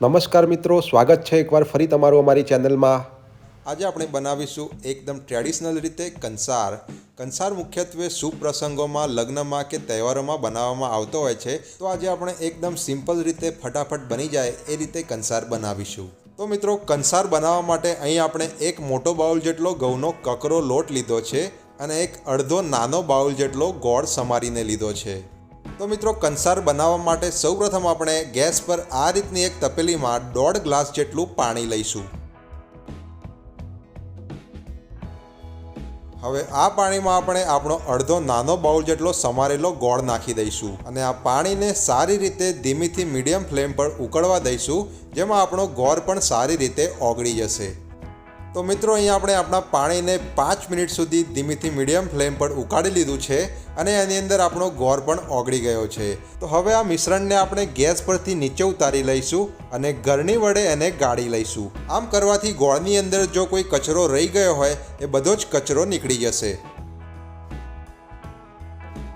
નમસ્કાર મિત્રો, સ્વાગત છે એકવાર ફરી તમારું અમારી ચેનલમાં. આજે આપણે બનાવીશું એકદમ ટ્રેડિશનલ રીતે કંસાર. કંસાર મુખ્યત્વે શુભ પ્રસંગોમાં લગ્નમાં કે તહેવારોમાં બનાવવામાં આવતો હોય છે. તો આજે આપણે એકદમ સિમ્પલ રીતે ફટાફટ બની જાય એ રીતે કંસાર બનાવીશું. તો મિત્રો, કંસાર બનાવવા માટે અહીં આપણે એક મોટો બાઉલ જેટલો ઘઉંનો કકરો લોટ લીધો છે અને એક અડધો નાનો બાઉલ જેટલો ગોળ સમારીને લીધો છે. તો મિત્રો કંસાર બનાવવા માટે સૌપ્રથમ આપણે ગેસ પર આ રીતની એક તપેલીમાં દોઢ ગ્લાસ જેટલું પાણી લઈશું. હવે આ પાણીમાં આપણે આપણો અડધો નાનો બાઉલ જેટલો સમારેલો ગોળ નાખી દઈશું અને આ પાણીને સારી રીતે ધીમીથી મીડિયમ ફ્લેમ પર ઉકળવા દઈશું, જેમાં આપણો ગોળ પણ સારી રીતે ઓગળી જશે. તો મિત્રો, અહીંયા આપણે આપણા પાણીને પાંચ મિનિટ સુધી ધીમીથી મીડિયમ ફ્લેમ પર ઉકાળી લીધું છે અને એની અંદર આપણો ગોળ પણ ઓગળી ગયો છે. તો હવે આ મિશ્રણને આપણે ગેસ પરથી નીચે ઉતારી લઈશું અને ગરણી વડે એને ગાળી લઈશું. આમ કરવાથી ગોળની અંદર જો કોઈ કચરો રહી ગયો હોય, એ બધો જ કચરો નીકળી જશે.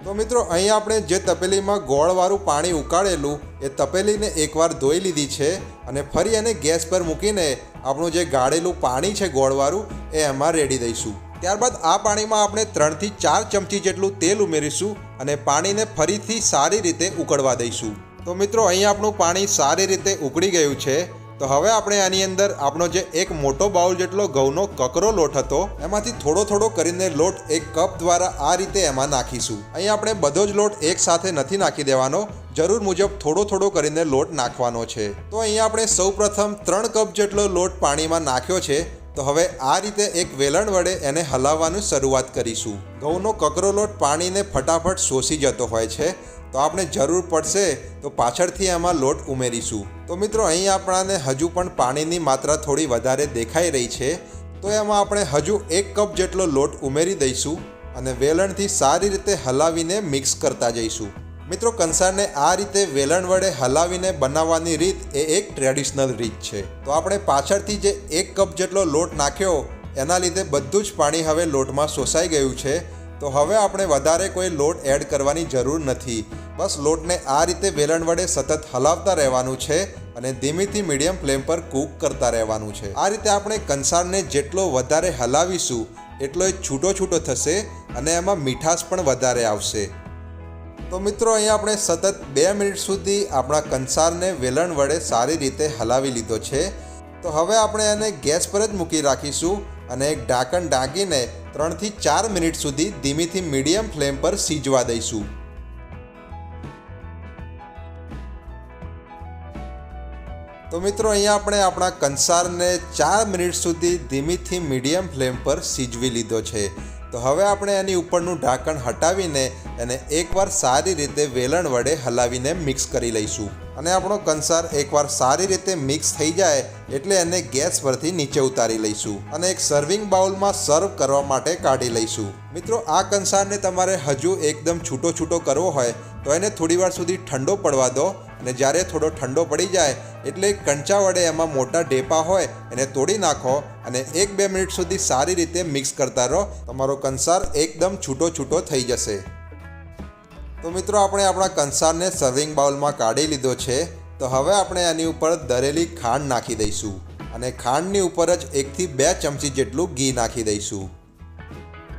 તો મિત્રો, અહીં આપણે જે તપેલીમાં ગોળવાળું પાણી ઉકાળેલું, એ તપેલીને એકવાર ધોઈ લીધી છે અને ફરી એને ગેસ પર મૂકીને આપણું જે ગાળેલું પાણી છે ગોળવાળું, એ એમાં રેડી દઈશું. ત્યારબાદ આ પાણીમાં આપણે ત્રણથી ચાર ચમચી જેટલું તેલ ઉમેરીશું અને પાણીને ફરીથી સારી રીતે ઉકળવા દઈશું. તો મિત્રો, અહીં આપણું પાણી સારી રીતે ઉકળી ગયું છે. તો હવે આપણે આની અંદર આપણો જે એક મોટો બાઉલ જેટલો ઘઉંનો કકરો લોટ હતો, એમાંથી થોડો થોડો કરીને લોટ એક કપ દ્વારા આ રીતે એમાં નાખીશું. અહીં આપણે બધો જ લોટ એક સાથે નથી નાખી દેવાનો, જરૂર મુજબ થોડો થોડો કરીને લોટ નાખવાનો છે. તો અહીં આપણે સૌપ્રથમ ત્રણ કપ જેટલો લોટ પાણીમાં નાખ્યો છે, તો હવે આ રીતે એક વેલણ વડે એને હલાવવાનું શરૂઆત કરીશું. ઘઉંનો કકરો લોટ પાણીને ફટાફટ શોષી જતો હોય છે તો આપણે જરૂર પડશે તો પાછળથી એમાં લોટ ઉમેરીશું. તો મિત્રો, અહીં આપણાને હજુ પણ પાણીની માત્રા થોડી વધારે દેખાઈ રહી છે. તો એમાં આપણે હજુ એક કપ જેટલો લોટ ઉમેરી દઈશું અને વેલણથી સારી રીતે હલાવીને મિક્સ કરતા જઈશું. મિત્રો, કંસારને આ રીતે વેલણ વડે હલાવીને બનાવવાની રીત એ એક ટ્રેડિશનલ રીત છે. તો આપણે પાછળથી જે એક કપ જેટલો લોટ નાખ્યો, એના લીધે બધું જ પાણી હવે લોટમાં શોષાઈ ગયું છે. તો હવે આપણે વધારે કોઈ લોટ એડ કરવાની જરૂર નથી. બસ લોટને આ રીતે વેલણ વડે સતત હલાવતા રહેવાનું છે અને ધીમીથી મીડિયમ ફ્લેમ પર કૂક કરતા રહેવાનું છે. આ રીતે આપણે કંસારને જેટલો વધારે હલાવીશું, એટલો એ છૂટો છૂટો થશે અને એમાં મીઠાશ પણ વધારે આવશે. તો મિત્રો, અહીંયા આપણે સતત બે મિનિટ સુધી આપણા કંસારને વેલણ વડે સારી રીતે હલાવી લીધો છે. તો હવે આપણે એને ગેસ પર જ મૂકી રાખીશું. અને એક ઢાંકણ ઢાંકીને ત્રણથી ચાર મિનિટ સુધી ધીમીથી મીડિયમ ફ્લેમ પર સીજવા દઈશું. તો મિત્રો, અહીંયા આપણે આપણા કંસારને ચાર મિનિટ સુધી ધીમીથી મીડિયમ ફ્લેમ પર સીજવી લીધો છે. તો હવે આપણે એની ઉપરનું ઢાંકણ હટાવીને એને એકવાર સારી રીતે વેલણ વડે હલાવીને મિક્સ કરી લઈશું. અને આપણો કંસાર એકવાર સારી રીતે મિક્સ થઈ જાય એટલે એને ગેસ પરથી નીચે ઉતારી લઈશું અને એક સર્વિંગ બાઉલમાં સર્વ કરવા માટે કાઢી લઈશું. મિત્રો, આ કંસારને તમારે હજુ એકદમ છૂટો છૂટો કરવો હોય તો એને થોડીવાર સુધી ઠંડો પડવા દો અને જ્યારે થોડો ઠંડો પડી જાય એટલે કંચા વડે એમાં મોટા ઢેપા હોય એને તોડી નાખો અને એક બે મિનિટ સુધી સારી રીતે મિક્સ કરતા રહો. તમારો કંસાર એકદમ છૂટો છૂટો થઈ જશે. તો મિત્રો, આપણે આપણા કંસારને સર્વિંગ બાઉલમાં કાઢી લીધો છે. તો હવે આપણે આની ઉપર દરેલી ખાંડ નાખી દઈશું અને ખાંડની ઉપર જ એકથી બે ચમચી જેટલું ઘી નાખી દઈશું.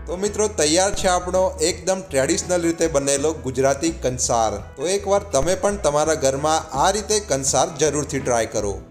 તો મિત્રો, તૈયાર છે આપણો એકદમ ટ્રેડિશનલ રીતે બનેલો ગુજરાતી કંસાર. તો એકવાર તમે પણ તમારા ઘરમાં આ રીતે કંસાર જરૂરથી ટ્રાય કરો.